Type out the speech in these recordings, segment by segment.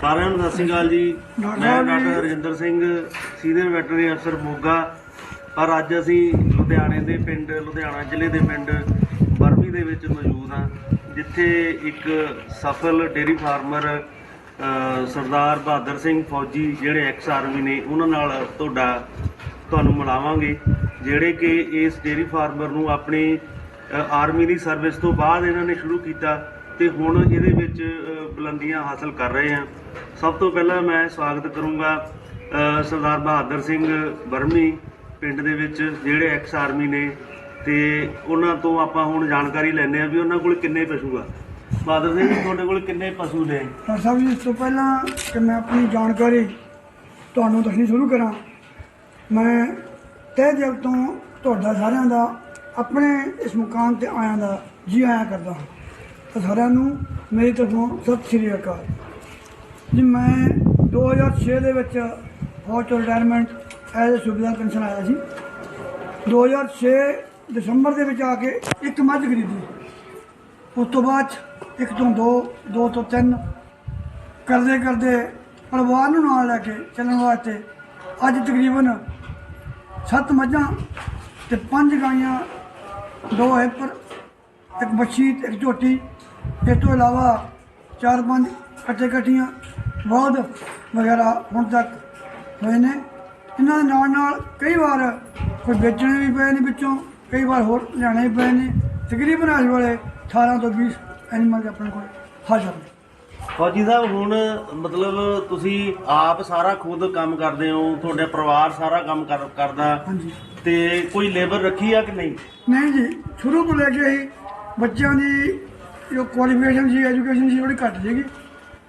ਸਾਰਿਆਂ ਨੂੰ ਸਤਿ ਸ਼੍ਰੀ ਅਕਾਲ ਜੀ। ਮੈਂ। Doctor Rajinder Singh senior veterinary ਅਫਸਰ ਮੋਗਾ। ਪਰ ਅੱਜ ਅਸੀਂ ਲੁਧਿਆਣੇ ਦੇ ਪਿੰਡ ਲੁਧਿਆਣਾ ਜ਼ਿਲ੍ਹੇ ਦੇ ਪਿੰਡ ਬਰਮੀ ਦੇ ਵਿੱਚ ਮੌਜੂਦ ਹਾਂ ਜਿੱਥੇ ਇੱਕ ਸਫਲ ਡੇਰੀ ਫਾਰਮਰ ਸਰਦਾਰ ਬਹਾਦਰ ਸਿੰਘ ਫੌਜੀ ਜਿਹੜੇ ਐਕਸ ਆਰਮੀ ਨੇ ਉਹਨਾਂ ਨਾਲ ਤੁਹਾਡਾ ਤੁਹਾਨੂੰ ਮਿਲਾਵਾਂਗੇ ਜਿਹੜੇ ਕਿ ਇਸ ਡੇਰੀ ਫਾਰਮਰ ਨੂੰ ਆਪਣੀ ਆਰਮੀ ਦੀ ਸਰਵਿਸ ਤੋਂ ਬਾਅਦ ਇਹਨਾਂ ਨੇ ਸ਼ੁਰੂ ਕੀਤਾ। ਤੇ ਹੁਣ ਇਹਦੇ ਵਿੱਚ ਬੁਲੰਦੀਆਂ ਹਾਸਲ ਕਰ ਰਹੇ ਆ ਸਭ ਤੋਂ ਪਹਿਲਾਂ ਮੈਂ ਸਵਾਗਤ ਕਰੂੰਗਾ ਸਰਦਾਰ ਬਹਾਦਰ ਸਿੰਘ ਬਰਮੀ ਪਿੰਡ ਦੇ ਵਿੱਚ, ਜਿਹੜੇ ਐਕਸ ਆਰਮੀ ਨੇ। ਤੇ ਉਹਨਾਂ ਤੋਂ ਆਪਾਂ ਹੁਣ ਜਾਣਕਾਰੀ ਲੈਣੇ ਆ ਵੀ ਉਹਨਾਂ ਕੋਲ ਕਿੰਨੇ ਪਸ਼ੂ ਆ। ਬਹਾਦਰ ਸਿੰਘ, ਤੁਹਾਡੇ ਕੋਲ ਕਿੰਨੇ ਪਸ਼ੂ ਨੇ? ਡਾਕਟਰ ਸਾਹਿਬ ਜੀ ਇਸ ਤੋਂ ਪਹਿਲਾਂ ਕਿ ਮੈਂ ਆਪਣੀ ਜਾਣਕਾਰੀ ਤੁਹਾਨੂੰ ਦੱਸਣੀ ਸ਼ੁਰੂ ਕਰਾਂ। ਮੈਂ ਤਹਿ ਦਿਲ ਤੋਂ ਤੁਹਾਡਾ ਸਾਰਿਆਂ ਦਾ, ਆਪਣੇ ਇਸ ਮੁਕਾਮ ਤੇ ਆਇਆਂ ਦਾ ਜੀ ਆਇਆਂ ਕਰਦਾ ਹਾਂ। ਸਾਰਿਆਂ ਨੂੰ ਮੇਰੀ ਤਰਫੋਂ ਸਤਿ ਸ਼੍ਰੀ ਅਕਾਲ। ਜੀ, ਮੈਂ 2006 ਦੇ ਵਿੱਚ ਫੌਜ ਤੋਂ ਰਿਟਾਇਰਮੈਂਟ ਐਜ਼ ਅ ਸੁਬੇਦਾਰ ਪੈਨਸ਼ਨ ਆਇਆ ਸੀ। 2006 ਦਸੰਬਰ ਦੇ ਵਿੱਚ ਆ ਕੇ ਇੱਕ ਮੱਝ ਖਰੀਦੀ। ਉਸ ਤੋਂ ਬਾਅਦ 'ਚ ਇੱਕ ਤੋਂ ਦੋ ਦੋ ਤੋਂ ਤਿੰਨ ਕਰਦੇ ਕਰਦੇ ਪਰਿਵਾਰ ਨੂੰ ਨਾਲ ਲੈ ਕੇ ਚੱਲਣ ਵਾਸਤੇ ਅੱਜ ਤਕਰੀਬਨ ਸੱਤ ਮੱਝਾਂ ਤੇ ਪੰਜ ਗਾਈਆਂ, ਦੋ ਹੈਪਰ, ਇੱਕ ਬੱਛੀ ਤੇ ਇੱਕ ਝੋਟੀ ਇਸ ਤੋਂ ਇਲਾਵਾ ਚਾਰ ਪੰਜ ਕੱਟੇ ਕੱਟੀਆਂ ਬਹੁਤ ਵਗੈਰਾ ਹੁਣ ਤੱਕ ਹੋਏ ਨੇ। ਇਹਨਾਂ ਦੇ ਨਾਲ ਨਾਲ ਕਈ ਵਾਰ ਕੋਈ ਵੇਚਣੇ ਵੀ ਪਏ ਨੇ ਵਿੱਚੋਂ ਕਈ ਵਾਰ ਹੋਰ ਲਿਆਣੇ ਵੀ ਪਏ ਨੇ। ਤਕਰੀਬਨ ਇਸ ਵੇਲੇ 18 ਤੋਂ 20 ਐਨੀਮਲ ਆਪਣੇ ਕੋਲ ਹਾਜ਼ਰ ਨੇ। ਫੌਜੀ ਸਾਹਿਬ ਹੁਣ ਮਤਲਬ ਤੁਸੀਂ ਆਪ ਸਾਰਾ ਖੁਦ ਕੰਮ ਕਰਦੇ ਹੋ ਤੁਹਾਡੇ ਪਰਿਵਾਰ ਸਾਰਾ ਕੰਮ ਕਰ- ਕਰਦਾ। ਹਾਂਜੀ। ਤੇ ਕੋਈ ਲੇਬਰ ਰੱਖੀ ਆ ਕਿ ਨਹੀਂ? ਨਹੀਂ ਜੀ ਸ਼ੁਰੂ ਤੋਂ ਲੈ ਕੇ ਹੀ ਬੱਚਿਆਂ ਦੀ ਜੋ ਕੁਆਲੀਫਿਕੇਸ਼ਨ ਸੀ ਐਜੂਕੇਸ਼ਨ ਸੀ ਬੜੀ ਘੱਟ ਸੀਗੀ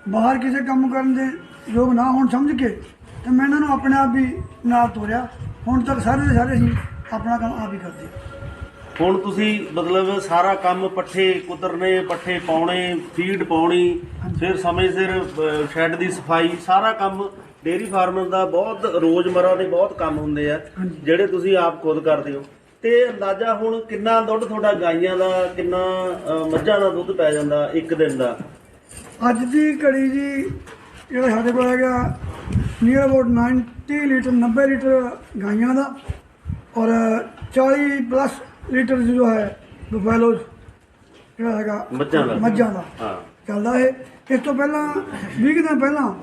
ਬਾਹਰ ਕਿਸੇ ਕੰਮ ਕਰਨ ਦੇ ਯੋਗ ਨਾ ਹੋਣ ਸਮਝ ਕੇ ਤੇ ਮੈਂ ਇਹਨਾਂ ਨੂੰ ਆਪਣੇ ਆਪ ਹੀ ਨਾਲ ਤੋਰਿਆ ਹੁਣ ਤੱਕ ਸਾਰੇ ਦੇ ਸਾਰੇ ਹੀ ਆਪਣਾ ਕੰਮ ਆਪ ਹੀ ਕਰਦੇ। ਹੁਣ ਤੁਸੀਂ ਮਤਲਬ ਸਾਰਾ ਕੰਮ ਪੱਠੇ ਕੁਤਰਨੇ ਪੱਠੇ ਪਾਉਣੇ ਫੀਡ ਪਾਉਣੀ ਫਿਰ ਸਮੇਂ ਸਿਰ ਸ਼ੈੱਡ ਦੀ ਸਫ਼ਾਈ ਸਾਰਾ ਕੰਮ ਡੇਰੀ ਫਾਰਮਰ ਦਾ ਬਹੁਤ ਰੋਜ਼ਮਰਾ ਦੇ ਬਹੁਤ ਕੰਮ ਹੁੰਦੇ ਆ। ਜਿਹੜੇ ਤੁਸੀਂ ਆਪ ਖੁਦ ਕਰਦੇ ਹੋ ਤੇ ਅੰਦਾਜ਼ਾ ਹੁਣ ਕਿੰਨਾ ਦੁੱਧ ਤੁਹਾਡਾ ਗਾਈਆਂ ਦਾ ਕਿੰਨਾ ਮੱਝਾਂ ਦਾ ਦੁੱਧ ਪੈ ਜਾਂਦਾ ਇੱਕ ਦਿਨ ਦਾ? ਅੱਜ ਦੀ ਘੜੀ ਜੀ ਜਿਹੜਾ ਸਾਡੇ ਕੋਲ ਹੈਗਾ ਨੀਅਰ ਅਬਾਊਟ 90 ਲੀਟਰ 90 ਲੀਟਰ ਗਾਈਆਂ ਦਾ ਔਰ 40 ਪਲੱਸ ਲੀਟਰ ਜੋ ਹੈ ਬਫੈਲੋਜ਼ ਜਿਹੜਾ ਹੈਗਾ ਮੱਝਾਂ ਦਾ। ਮੱਝਾਂ ਦਾ। ਹਾਂ। ਚੱਲਦਾ ਹੈ ਇਸ ਤੋਂ ਪਹਿਲਾਂ 20 ਕੁ ਦਿਨ ਪਹਿਲਾਂ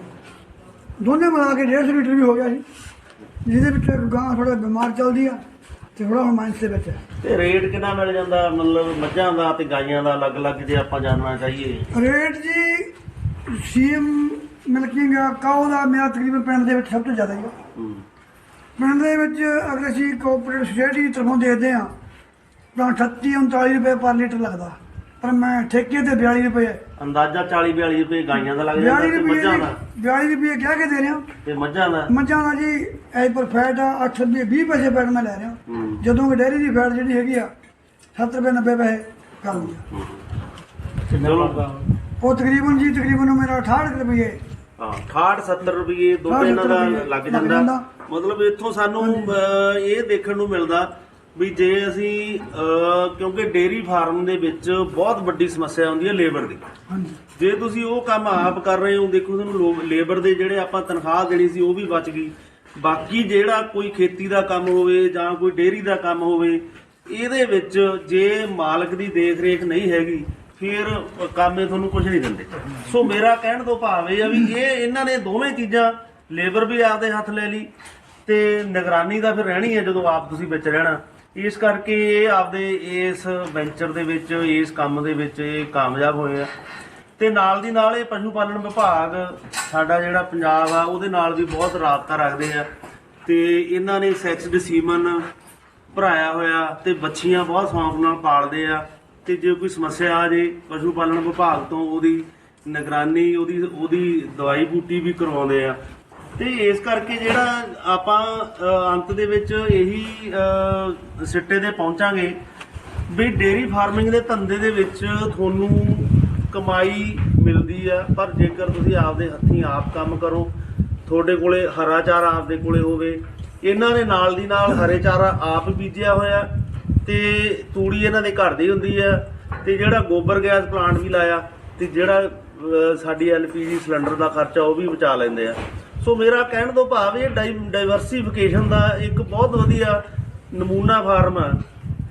ਦੋਨੇ ਮਿਲਾ ਕੇ 150 ਲੀਟਰ ਵੀ ਹੋ ਗਿਆ ਸੀ ਜਿਹਦੇ ਵਿੱਚ ਇੱਕ ਗਾਂ ਥੋੜਾ ਬਿਮਾਰ ਚੱਲਦੀ ਆ। ਤੇ ਥੋੜਾ ਹੁਣ ਮਾਈਨਸ ਦੇ ਵਿੱਚ ਹੈ ਤੇ ਰੇਟ ਕਿੰਨਾ ਮਿਲ ਜਾਂਦਾ? ਮਤਲਬ ਮੱਝਾਂ ਦਾ ਤੇ ਗਾਈਆਂ ਦਾ ਅਲੱਗ-ਅਲੱਗ ਜੇ ਆਪਾਂ ਜਾਣਨਾ ਚਾਹੀਏ। ਰੇਟ ਜੀ ਸੀਐਮ ਮਿਲਕਿੰਗ ਕਾਉ ਦਾ? ਮੇਰਾ ਤਕਰੀਬਨ ਪਿੰਡ ਦੇ ਵਿੱਚ ਸਭ ਤੋਂ ਜ਼ਿਆਦਾ ਹੀ ਆ। ਹੂੰ। ਪਿੰਡ ਦੇ ਵਿੱਚ ਅਗਰ ਅਸੀਂ ਕੋਆਪਰੇਟਿਵ ਸੁਸਾਇਟੀ ਦੀ ਤਰਫੋਂ ਦੇਖਦੇ ਹਾਂ ਤਾਂ 38 39 ਰੁਪਏ ਪਰ ਲੀਟਰ ਲੱਗਦਾ। ਪਰ ਮੈਂ ਠੇਕੇ ਤੇ 42 ਰੁਪਏ। ਅੰਦਾਜ਼ਾ 40 42 ਰੁਪਏ ਗਾਈਆਂ ਦਾ ਲੱਗ ਜਾਂਦਾ 42 ਤੇ ਰੁਪਏ ਮੱਝਾਂ ਦਾ 42 ਰੁਪਏ ਕਹਿ ਕੇ ਦੇ ਰਿਹਾ ਤੇ ਮੱਝਾਂ ਦਾ। ਮੱਝਾਂ ਦਾ ਜੀ ਐਜ ਪਰ ਫੈਟ ਆ 8 ਰੁਪਏ 20 ਪੈਸੇ ਫੈਟ ਮੈਂ ਲੈ ਰਿਹਾ। ਹੂੰ। ਜਦੋਂ ਕਿ ਡੇਅਰੀ ਦੀ ਫੈਟ ਜਿਹੜੀ ਹੈਗੀ ਆ 7 ਰੁਪਏ 90 ਪੈਸੇ ਕਰ ਲਈ ਚਲੋ। ਉਹ ਤਕਰੀਬਨ ਜੀ ਤਕਰੀਬਨ ਉਹ ਮੇਰਾ 68 ਰੁਪਏ। ਹਾਂ 68 70 ਰੁਪਏ ਦੁੱਧ 68 ਇਹਨਾਂ ਦਾ ਰੁਪਈਏ ਲੱਗ ਲੱਗ ਜਾਂਦਾ। ਜਾਂਦਾ। ਮਤਲਬ ਇੱਥੋਂ ਸਾਨੂੰ ਅਹ, ਇਹ ਦੇਖਣ ਨੂੰ ਮਿਲਦਾ ਵੀ ਜੇ ਅਸੀਂ ਕਿਉਂਕਿ ਡੇਰੀ ਫਾਰਮ ਦੇ ਵਿੱਚ ਬਹੁਤ ਵੱਡੀ ਸਮੱਸਿਆ ਹੁੰਦੀ ਹੈ ਲੇਬਰ ਦੀ। ਹਾਂਜੀ। ਜੇ ਤੁਸੀਂ ਉਹ ਕੰਮ ਆਪ ਕਰ ਰਹੇ ਹੋ ਦੇਖੋ ਤੁਹਾਨੂੰ ਲੇਬਰ ਦੇ ਜਿਹੜੇ ਆਪਾਂ ਤਨਖਾਹ ਦੇਣੀ ਸੀ ਉਹ ਵੀ ਬਚ ਗਈ। ਬਾਕੀ ਜਿਹੜਾ ਕੋਈ ਖੇਤੀ ਦਾ ਕੰਮ ਹੋਵੇ ਜਾਂ ਕੋਈ ਡੇਰੀ ਦਾ ਕੰਮ ਹੋਵੇ ਇਹਦੇ ਵਿੱਚ ਜੇ ਮਾਲਕ ਦੀ ਦੇਖ ਰੇਖ ਨਹੀਂ ਹੈਗੀ ਫਿਰ ਕੰਮ ਇਹ ਤੁਹਾਨੂੰ ਕੁਝ ਨਹੀਂ ਦਿੰਦੇ। ਸੋ ਮੇਰਾ ਕਹਿਣ ਤੋਂ ਭਾਵ ਇਹ ਆ ਵੀ ਇਹ ਇਹਨਾਂ ਨੇ ਦੋਵੇਂ ਚੀਜ਼ਾਂ ਲੇਬਰ ਵੀ ਆਪਦੇ ਹੱਥ ਲੈ ਲਈ ਤੇ ਨਿਗਰਾਨੀ ਦਾ ਫਿਰ ਰਹਿਣੀ ਹੈ ਜਦੋਂ ਆਪ ਤੁਸੀਂ ਵਿੱਚ ਰਹਿਣਾ। ਇਸ ਕਰਕੇ ਇਹ ਆਪਦੇ ਇਸ ਵੈਂਚਰ ਦੇ ਵਿੱਚ, ਇਸ ਕੰਮ ਦੇ ਵਿੱਚ ਇਹ ਕਾਮਯਾਬ ਹੋਏ ਆ। ਤੇ ਨਾਲ ਦੀ ਨਾਲ ਇਹ ਪਸ਼ੂ ਪਾਲਣ ਵਿਭਾਗ ਸਾਡਾ ਜਿਹੜਾ ਪੰਜਾਬ ਆ, ਉਹਦੇ ਨਾਲ ਵੀ ਬਹੁਤ ਰਾਬਤਾ ਰੱਖਦੇ ਆ। ਤੇ ਇਹਨਾਂ ਨੇ ਸੈਕਸਡ ਸੀਮਨ ਭਰਾਇਆ ਹੋਇਆ ਤੇ ਬੱਚੀਆਂ ਬਹੁਤ ਸ਼ੌਂਕ ਨਾਲ ਪਾਲਦੇ ਆ। ਤੇ ਜੇ ਕੋਈ ਸਮੱਸਿਆ ਆ ਜੇ ਪਸ਼ੂ ਪਾਲਣ ਵਿਭਾਗ ਤੋਂ, ਉਹਦੀ ਨਿਗਰਾਨੀ, ਉਹਦੀ ਉਹਦੀ ਦਵਾਈ ਬੂਟੀ ਵੀ ਕਰਵਾਉਂਦੇ ਆ। ਤੇ ਇਸ ਕਰਕੇ ਜਿਹੜਾ ਆਪਾਂ ਅੰਤ ਦੇ ਵਿੱਚ ਇਹੀ ਸਿੱਟੇ ਤੇ ਪਹੁੰਚਾਂਗੇ ਵੀ ਡੇਰੀ ਫਾਰਮਿੰਗ ਦੇ ਧੰਦੇ ਦੇ ਵਿੱਚ ਤੁਹਾਨੂੰ ਕਮਾਈ ਮਿਲਦੀ ਆ, ਪਰ ਜੇਕਰ ਤੁਸੀਂ ਆਪਦੇ ਹੱਥੀਂ ਆਪ ਕੰਮ ਕਰੋ, ਤੁਹਾਡੇ ਕੋਲੇ ਹਰਾ ਚਾਰਾ ਆਪਦੇ ਕੋਲੇ ਹੋਵੇ, ਇਹਨਾਂ ਦੇ ਨਾਲ ਦੀ ਨਾਲ ਹਰੇ ਚਾਰਾ ਆਪ ਬੀਜਿਆ ਹੋਇਆ, ਤੇ ਤੂੜੀ ਇਹਨਾਂ ਦੇ ਘਰ ਦੀ ਹੁੰਦੀ ਆ, ਤੇ ਜਿਹੜਾ ਗੋਬਰ ਗੈਸ ਪਲਾਂਟ ਵੀ ਲਾਇਆ, ਤੇ ਜਿਹੜਾ, ਅਹ, ਸਾਡੀ ਐਲਪੀਜੀ ਸਿਲੰਡਰ ਦਾ ਖਰਚਾ ਉਹ ਵੀ ਬਚਾ ਲੈਂਦੇ ਆ। ਸੋ ਮੇਰਾ ਕਹਿਣ ਤੋਂ ਭਾਵ ਇਹ ਡਾਈਵਰਸਿਫਿਕੇਸ਼ਨ ਦਾ ਇੱਕ ਬਹੁਤ ਵਧੀਆ ਨਮੂਨਾ ਫਾਰਮ ਹੈ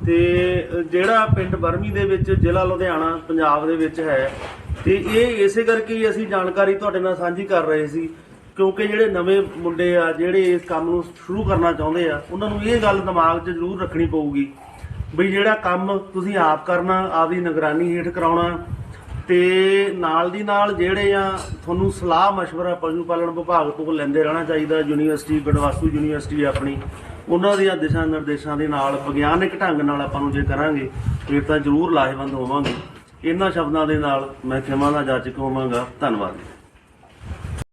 ਤੇ ਜਿਹੜਾ ਪਿੰਡ ਬਰਮੀ ਦੇ ਵਿੱਚ, ਜ਼ਿਲ੍ਹਾ ਲੁਧਿਆਣਾ, ਪੰਜਾਬ ਦੇ ਵਿੱਚ ਹੈ। ਤੇ ਇਹ ਇਸੇ ਕਰਕੇ ਹੀ ਅਸੀਂ ਜਾਣਕਾਰੀ ਤੁਹਾਡੇ ਨਾਲ ਸਾਂਝੀ ਕਰ ਰਹੇ ਸੀ, ਕਿਉਂਕਿ ਜਿਹੜੇ ਨਵੇਂ ਮੁੰਡੇ ਆ, ਜਿਹੜੇ ਇਸ ਕੰਮ ਨੂੰ ਸ਼ੁਰੂ ਕਰਨਾ ਚਾਹੁੰਦੇ ਆ, ਉਹਨਾਂ ਨੂੰ ਇਹ ਗੱਲ ਦਿਮਾਗ 'ਚ ਜ਼ਰੂਰ ਰੱਖਣੀ ਪਊਗੀ। ਵੀ ਜਿਹੜਾ ਕੰਮ ਤੁਸੀਂ ਆਪ ਕਰਨਾ, ਆਪਦੀ ਨਿਗਰਾਨੀ ਹੇਠ ਕਰਾਉਣਾ ਤੇ ਨਾਲ ਦੀ ਨਾਲ ਜਿਹੜੇ ਆ, ਤੁਹਾਨੂੰ ਸਲਾਹ مشਵਰਾ ਪਸ਼ੂ ਪਾਲਣ ਵਿਭਾਗ ਤੋਂ ਲੈਂਦੇ ਰਹਿਣਾ ਚਾਹੀਦਾ, ਯੂਨੀਵਰਸਿਟੀ ਗਡਵਾਸੂ ਯੂਨੀਵਰਸਿਟੀ ਆਪਣੀ, ਉਹਨਾਂ ਦੀਆਂ ਦਿਸ਼ਾ ਨਿਰਦੇਸ਼ਾਂ ਦੇ ਨਾਲ ਵਿਗਿਆਨਕ ਢੰਗ ਨਾਲ ਆਪਾਂ ਨੂੰ ਜੇ ਕਰਾਂਗੇ, ਫਿਰ ਤਾਂ ਜ਼ਰੂਰ ਲਾਹੇਵੰਦ ਹੋਵਾਂਗੇ। ਇਹਨਾਂ ਸ਼ਬਦਾਂ ਦੇ ਨਾਲ ਮੈਂ ਖਿਮਾ ਦਾ ਜਾਚਕ ਹੋਵਾਂਗਾ। ਧੰਨਵਾਦ।